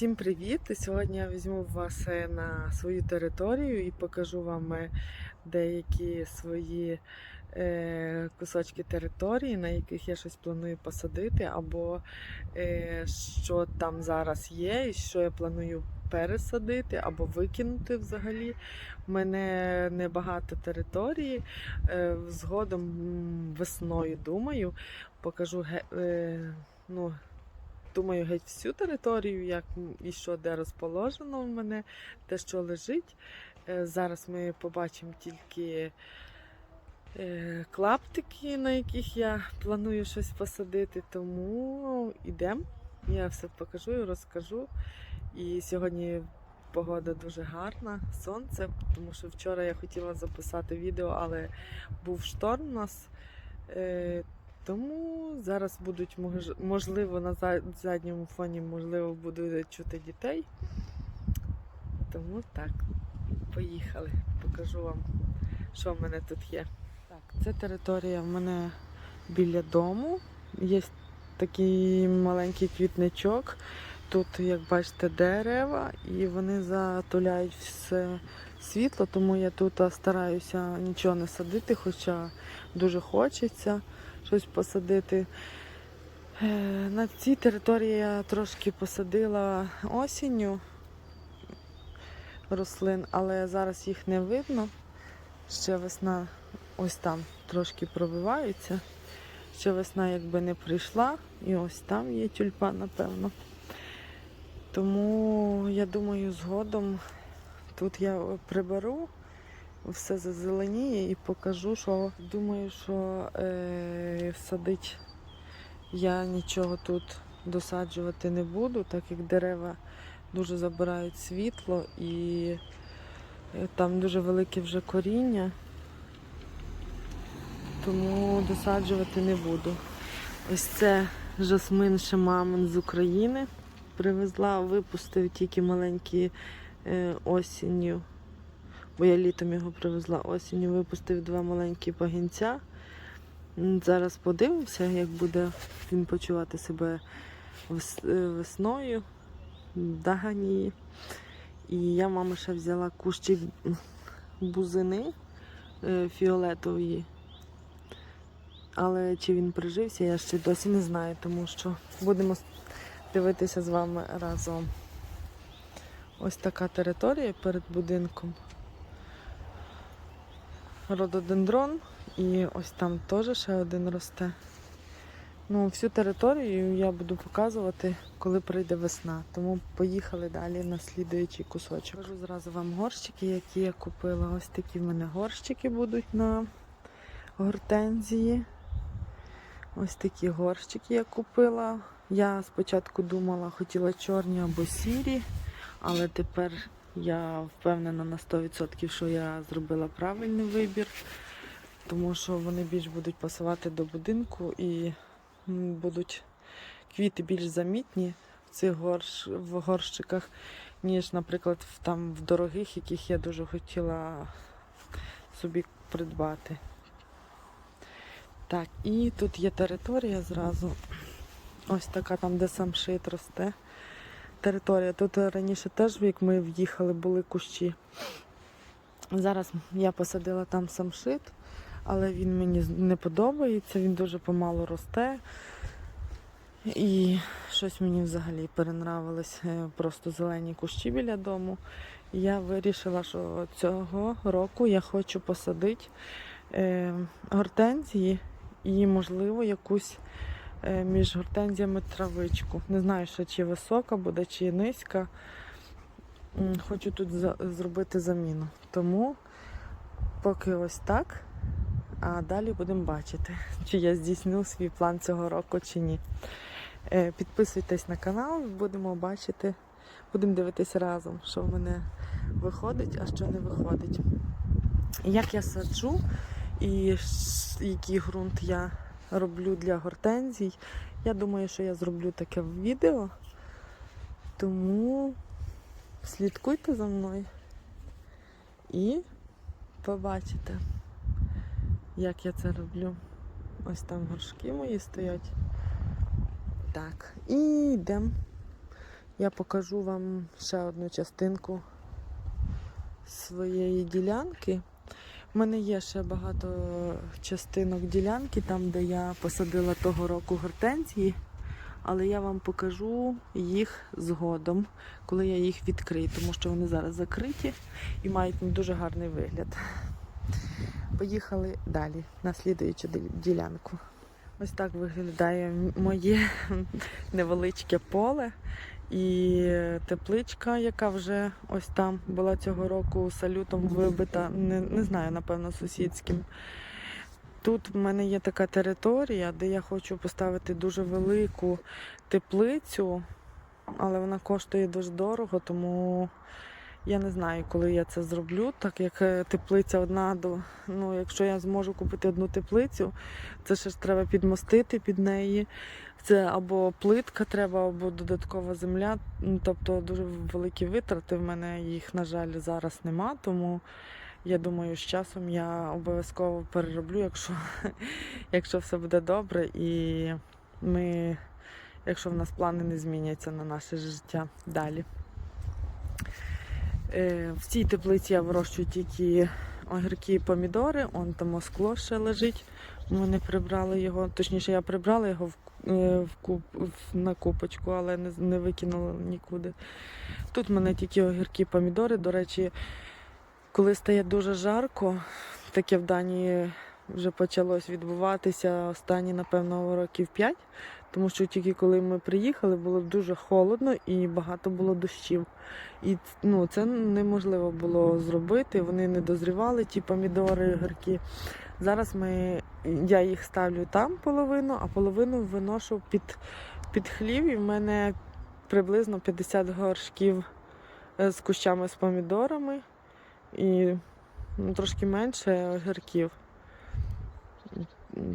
Всім привіт! Сьогодні я візьму вас на свою територію і покажу вам е, деякі свої е, кусочки території, на яких я щось планую посадити, або е, що там зараз є, і що я планую пересадити або викинути взагалі. У мене небагато території. Згодом весною думаю, покажу ну, думаю, геть всю територію, як і що де розположено в мене, те, що лежить. Е, Зараз ми побачимо тільки е, клаптики, на яких я планую щось посадити, тому йдемо. Я все покажу і розкажу. І сьогодні погода дуже гарна, сонце, тому що вчора я хотіла записати відео, але був шторм у нас. Тому зараз будуть можливо на задньому фоні можливо буде чути дітей. Тому так, поїхали. Покажу вам, що в мене тут є. Так, це територія в мене біля дому. Є такий маленький квітничок. Тут, як бачите, дерева, і вони затуляють все світло, тому я тут стараюся нічого не садити, хоча дуже хочеться щось посадити. Е, На цій території я трошки посадила осінню рослин, але зараз їх не видно. Ще весна ось там трошки пробивається. Ще весна якби не прийшла, і ось там є тюльпан, напевно. Тому я думаю, згодом тут я приберу, все зазеленіє і покажу, що думаю, що е, садить я нічого тут досаджувати не буду, так як дерева дуже забирають світло і е, там дуже велике вже коріння, тому досаджувати не буду. Ось це жасмин шамамин з України. Привезла, випустив тільки маленькі е, осінню, бо я літом його привезла осінню, випустив два маленькі пагінця. Зараз подивимося, як буде він почувати себе е, весною, дагані. І я мама ще взяла кущик бузини е, фіолетової. Але чи він прижився, я ще досі не знаю, тому що будемо дивитися з вами разом. Ось така територія перед будинком. Рододендрон і ось там теж ще один росте. Ну, всю територію я буду показувати, коли прийде весна. Тому поїхали далі на слідуючий кусочок. Покажу зразу вам горщики, які я купила. Ось такі в мене горщики будуть на гортензії. Ось такі горщики я купила. Я спочатку думала, хотіла чорні або сірі, але тепер я впевнена на 100%, що я зробила правильний вибір, тому що вони більш будуть пасувати до будинку і будуть квіти більш замітні в цих горш... в горщиках, ніж, наприклад, в, там, в дорогих, яких я дуже хотіла собі придбати. Так, і тут є територія зразу. Ось така там, де сам шит росте. Територія. Тут раніше теж, як ми в'їхали, були кущі. Зараз я посадила там самшит, але він мені не подобається, він дуже помало росте. І щось мені взагалі перенравилось е, просто зелені кущі біля дому. І я вирішила, що цього року я хочу посадити е, гортензії і, можливо, якусь е, між гортензіями травичку. Не знаю, ще чи висока буде, чи низька. Хочу тут зробити заміну. Тому поки ось так. А далі будемо бачити, чи я здійсню свій план цього року чи ні. Е, Підписуйтесь на канал, будемо бачити, будемо дивитися разом, що в мене виходить, а що не виходить. Як я саджу і який ґрунт я роблю для гортензій. Я думаю, що я зроблю таке відео. Тому слідкуйте за мною і побачите, як я це роблю. Ось там горшки мої стоять. Так, і йдемо я покажу вам ще одну частинку своєї ділянки. У мене є ще багато частинок ділянки, там, де я посадила того року гортензії, але я вам покажу їх згодом, коли я їх відкрию, тому що вони зараз закриті і мають дуже гарний вигляд. Поїхали далі на слідуючу ділянку. Ось так виглядає моє невеличке поле. І тепличка, яка вже ось там була цього року салютом вибита, не, не знаю, напевно, сусідським. Тут в мене є така територія, де я хочу поставити дуже велику теплицю, але вона коштує дуже дорого, тому я не знаю, коли я це зроблю, так як е, теплиця одна до. Ну, якщо я зможу купити одну теплицю, це ще ж треба підмостити під неї. Це або плитка треба, або додаткова земля. Ну, Тобто дуже великі витрати. В мене їх, на жаль, зараз нема. Тому я думаю, з часом я обов'язково перероблю, якщо, якщо все буде добре, і ми, якщо в нас плани не зміняться на наше життя далі. Е, В цій теплиці я вирощую тільки огірки і помідори. Он там скло ще лежить. Ми не прибрали його, точніше, я прибрала його в, е, в куп, в- на купочку, але не, не викинула нікуди. Тут в мене тільки огірки, помідори. До речі, коли стає дуже жарко, таке в Данії вже почалось відбуватися останні, напевно, років 5, тому що тільки коли ми приїхали, було дуже холодно і багато було дощів. І ну, це неможливо було зробити. Вони не дозрівали, ті помідори, огірки. Зараз ми, я їх ставлю там половину, а половину виношу під, під хлів. І в мене приблизно 50 горшків е, з кущами з помідорами і ну, трошки менше огірків.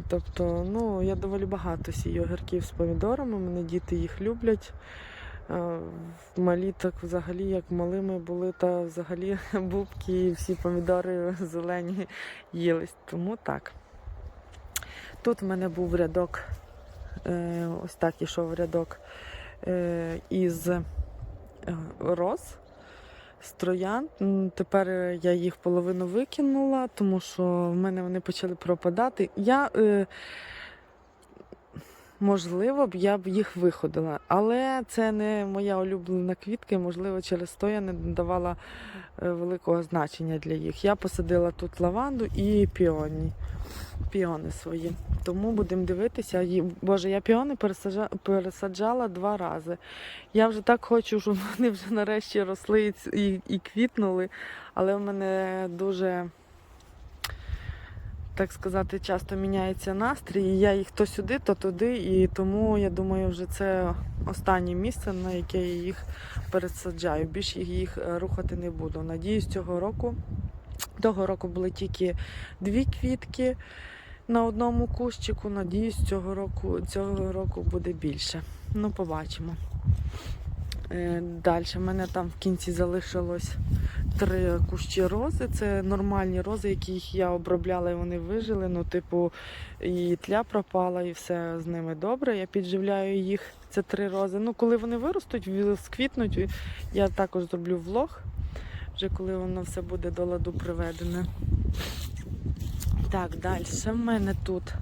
Тобто, ну, я доволі багато сію огірків з помідорами, мене діти їх люблять. Е, Малі так взагалі, як малими були, та взагалі бубки і всі помідори зелені їлись. Тому так. Тут в мене був рядок, е, ось так ішов рядок е, із роз, з троян. Тепер я їх половину викинула, тому що в мене вони почали пропадати. Я е, Можливо б я б їх виходила, але це не моя улюблена квітка, і, можливо, через то я не давала е, великого значення для їх. Я посадила тут лаванду і піоні, піони свої. Тому будемо дивитися. Боже, я піони пересаджа- пересаджала два рази. Я вже так хочу, щоб вони вже нарешті росли і, і квітнули, але в мене дуже так сказати, часто міняється настрій. І я їх то сюди, то туди. І тому я думаю, вже це останнє місце, на яке я їх пересаджаю. Більше їх е, рухати не буду. Надіюсь, цього року. Того року були тільки дві квітки на одному кущику. Надіюсь, цього року, цього року буде більше. Ну, побачимо. Далі в мене там в кінці залишилось три кущі рози. Це нормальні рози, яких я обробляла і вони вижили. Ну, типу, і тля пропала, і все з ними добре. Я підживляю їх. Це три рози. Ну, коли вони виростуть, сквітнуть, я також зроблю влог, вже коли воно все буде до ладу приведене. Так, далі в мене тут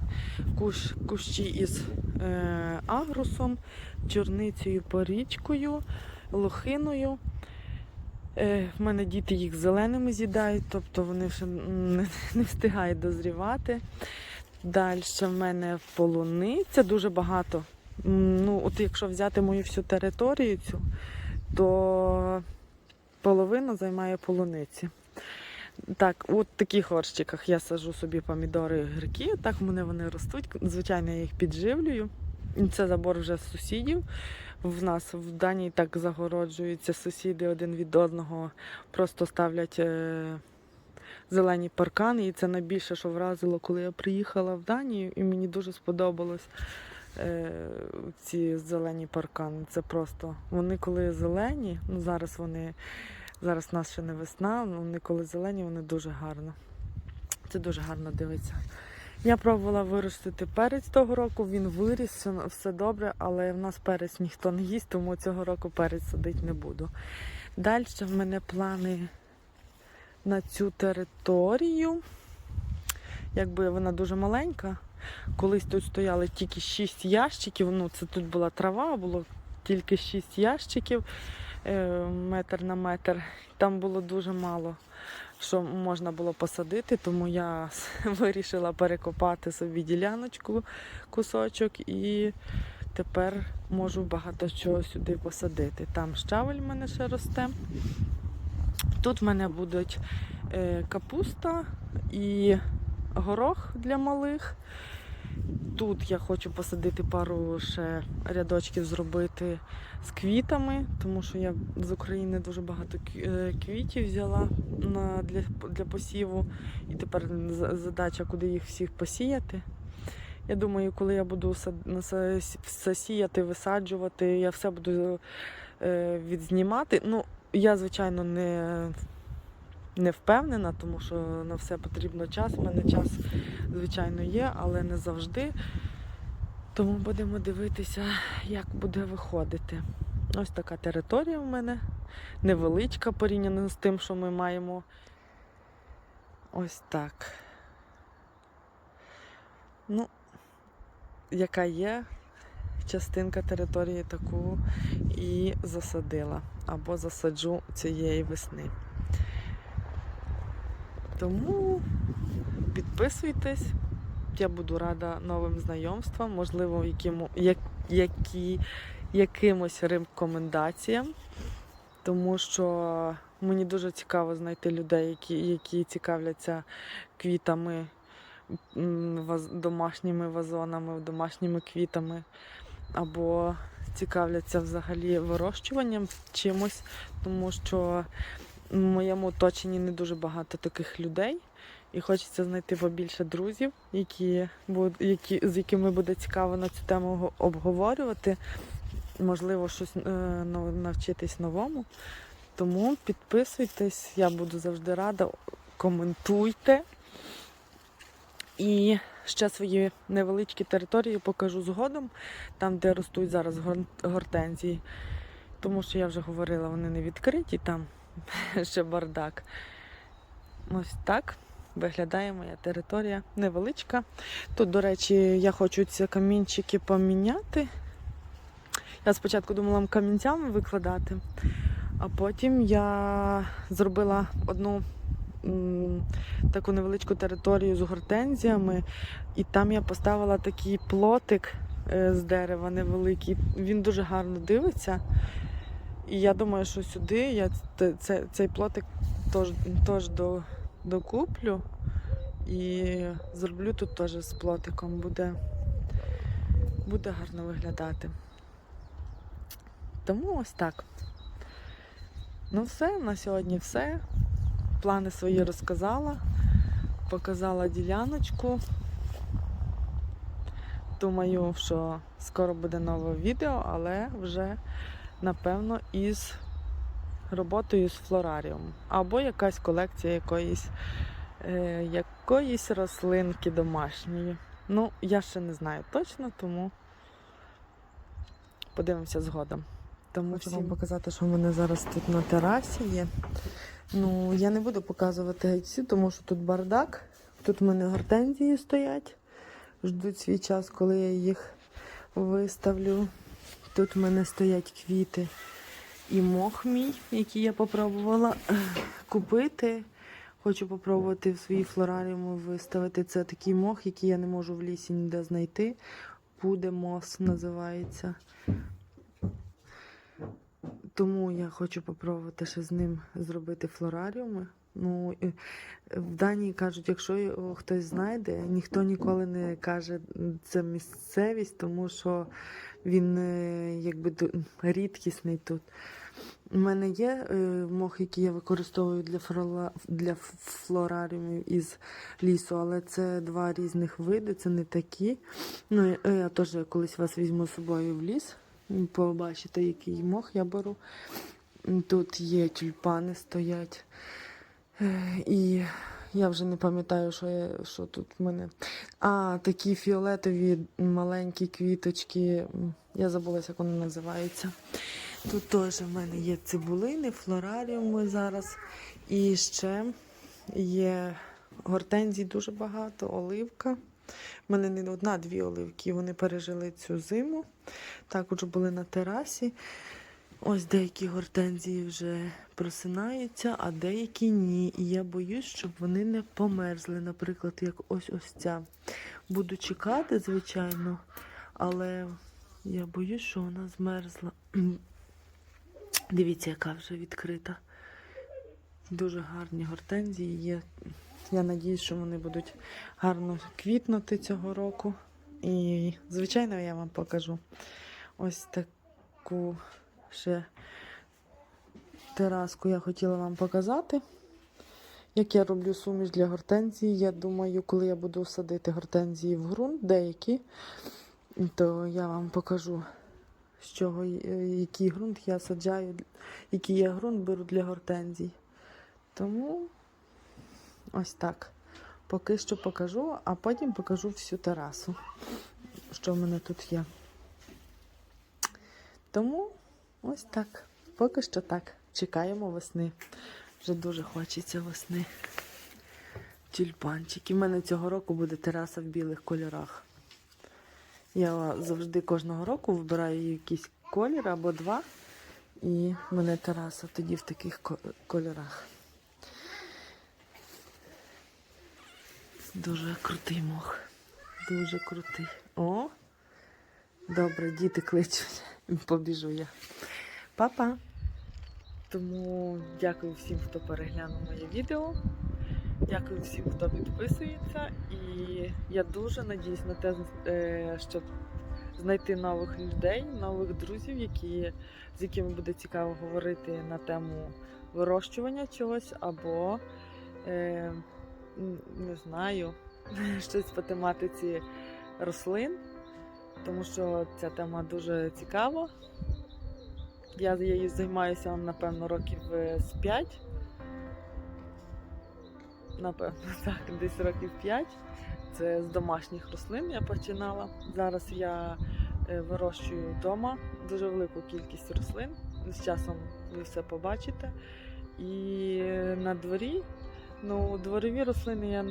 кущ, кущі із е, агрусом, чорницею, порічкою, лохиною. Е, в мене діти їх зеленими з'їдають, тобто вони ще не, встигають дозрівати. Далі в мене полуниця дуже багато. Ну, от якщо взяти мою всю територію цю, то половина займає полуниці. Так, от таких горщиках я сажу собі помідори і огірки. Так в мене вони ростуть. Звичайно, я їх підживлюю. Це забор вже сусідів. В нас в Данії так загороджуються сусіди один від одного, просто ставлять е, зелені паркани. І це найбільше, що вразило, коли я приїхала в Данію, і мені дуже сподобалось е, ці зелені паркани. Це просто вони коли зелені, ну зараз вони. Зараз нас ще не весна, але вони коли зелені, вони дуже гарно. Це дуже гарно дивиться. Я пробувала виростити перець того року, він виріс, все, добре, але в нас перець ніхто не їсть, тому цього року перець садити не буду. Далі в мене плани на цю територію. Якби вона дуже маленька. Колись тут стояли тільки 6 ящиків. Ну, це тут була трава, було тільки 6 ящиків е, метр на метр. Там було дуже мало, що можна було посадити, тому я вирішила перекопати собі діляночку, кусочок і тепер можу багато чого сюди посадити. Там щавель в мене ще росте. Тут в мене будуть е, капуста і горох для малих. Тут я хочу посадити пару ще рядочків зробити з квітами, тому що я з України дуже багато е, квітів взяла на, для, для посіву. І тепер задача, куди їх всіх посіяти. Я думаю, коли я буду все сіяти, висаджувати, я все буду е, відзнімати. Ну, я, звичайно, не, не впевнена, тому що на все потрібно час. У мене час, звичайно, є, але не завжди. Тому будемо дивитися, як буде виходити. Ось така територія в мене. Невеличка порівняно з тим, що ми маємо. Ось так. Ну, яка є частинка території таку і засадила або засаджу цієї весни. Тому підписуйтесь, я буду рада новим знайомствам, можливо, яким, як, які, якимось рекомендаціям, тому що мені дуже цікаво знайти людей, які, які цікавляться квітами, домашніми вазонами, домашніми квітами, або цікавляться взагалі вирощуванням чимось, тому що в моєму оточенні не дуже багато таких людей. І хочеться знайти побільше друзів, які, які, з якими буде цікаво на цю тему обговорювати. Можливо, щось е, навчитись новому. Тому підписуйтесь, я буду завжди рада. Коментуйте. І ще свої невеличкі території покажу згодом, там, де ростуть зараз гор- гортензії. Тому що я вже говорила, вони не відкриті, там ще бардак. Ось так виглядає моя територія невеличка. Тут, до речі, я хочу ці камінчики поміняти. Я спочатку думала камінцями викладати, а потім я зробила одну таку невеличку територію з гортензіями, і там я поставила такий плотик е, з дерева невеликий. Він дуже гарно дивиться. І я думаю, що сюди я ц- це, цей плотик теж, теж до, докуплю і зроблю тут теж з плотиком. Буде, буде гарно виглядати. Тому ось так. Ну все, на сьогодні все. Плани свої розказала, показала діляночку. Думаю, що скоро буде нове відео, але вже напевно із роботою з флораріумом. Або якась колекція якоїсь, е, якоїсь рослинки домашньої. Ну, я ще не знаю точно, тому подивимося згодом. Тому хочу вам показати, що в мене зараз тут на терасі є. Ну, я не буду показувати всі, тому що тут бардак. Тут в мене гортензії стоять. Ждуть свій час, коли я їх виставлю. Тут в мене стоять квіти і мох мій, який я попробувала купити. Хочу попробувати в своїй флораріумі виставити. Це такий мох, який я не можу в лісі ніде знайти. Пудемос називається. Тому я хочу попробувати ще з ним зробити флораріуми. Ну, в Данії кажуть, якщо його хтось знайде, ніхто ніколи не каже це місцевість, тому що він е, якби рідкісний тут. У мене є е, мох, який я використовую для, фрола, для флораріумів із лісу, але це два різних види, це не такі. Ну, я теж колись вас візьму з собою в ліс, побачите, який мох я беру. Тут є тюльпани стоять. І Я вже не пам'ятаю, що, я, що тут в мене. А, такі фіолетові маленькі квіточки. Я забулася, як вони називаються. Тут теж в мене є цибулини, флораріуми зараз. І ще є гортензій дуже багато, оливка. У мене не одна-дві оливки. Вони пережили цю зиму. Також були на терасі. Ось деякі гортензії вже просинаються, а деякі ні. І я боюсь, щоб вони не померзли. Наприклад, як ось ось ця. Буду чекати, звичайно, але я боюсь, що вона змерзла. Дивіться, яка вже відкрита. Дуже гарні гортензії є. Я надіюсь, що вони будуть гарно квітнути цього року. І, звичайно, я вам покажу ось таку ще тераску я хотіла вам показати. Як я роблю суміш для гортензії, я думаю, коли я буду садити гортензії в ґрунт, деякі, то я вам покажу, з чого, е, який ґрунт я саджаю, який я ґрунт беру для гортензій. Тому ось так. Поки що покажу, а потім покажу всю терасу, що в мене тут є. Тому ось так. Поки що так. Чекаємо весни. Вже дуже хочеться весни. Тюльпанчики. У мене цього року буде тераса в білих кольорах. Я завжди кожного року вибираю якийсь колір або два. І в мене тераса тоді в таких кольорах. Дуже крутий мох. Дуже крутий. О! Добре, діти кличуть. Побіжу я. Па-па! Тому дякую всім, хто переглянув моє відео. Дякую всім, хто підписується. І я дуже надіюсь на те, е, щоб знайти нових людей, нових друзів, які, з якими буде цікаво говорити на тему вирощування чогось або е, не знаю, щось по тематиці рослин, тому що ця тема дуже цікава. Я її займаюся, напевно, років е, з 5. Напевно, так, десь років 5. Це з домашніх рослин я починала. Зараз я е, вирощую вдома дуже велику кількість рослин. З часом ви все побачите. І на дворі, ну, дворові рослини я,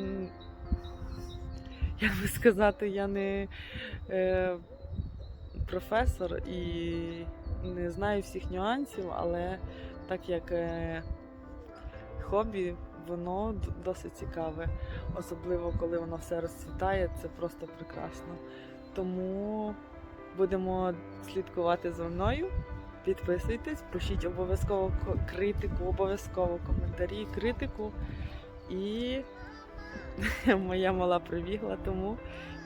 як би сказати, я не е, професор і не знаю всіх нюансів, але так як е, хобі, воно досить цікаве. Особливо, коли воно все розцвітає, це просто прекрасно. Тому будемо слідкувати за мною. Підписуйтесь, пишіть обов'язково критику, обов'язково коментарі, критику. І моя мала прибігла, тому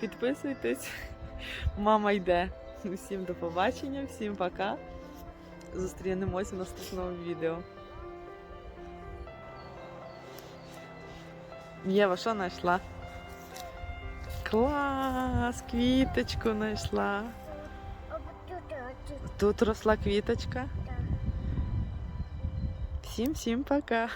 підписуйтесь. Мама йде. Всім до побачення, всім пока. Зустрінемось в наступному відео. Єва, що знайшла? Клас! Квіточку знайшла. Тут росла квіточка. Всім всім пока.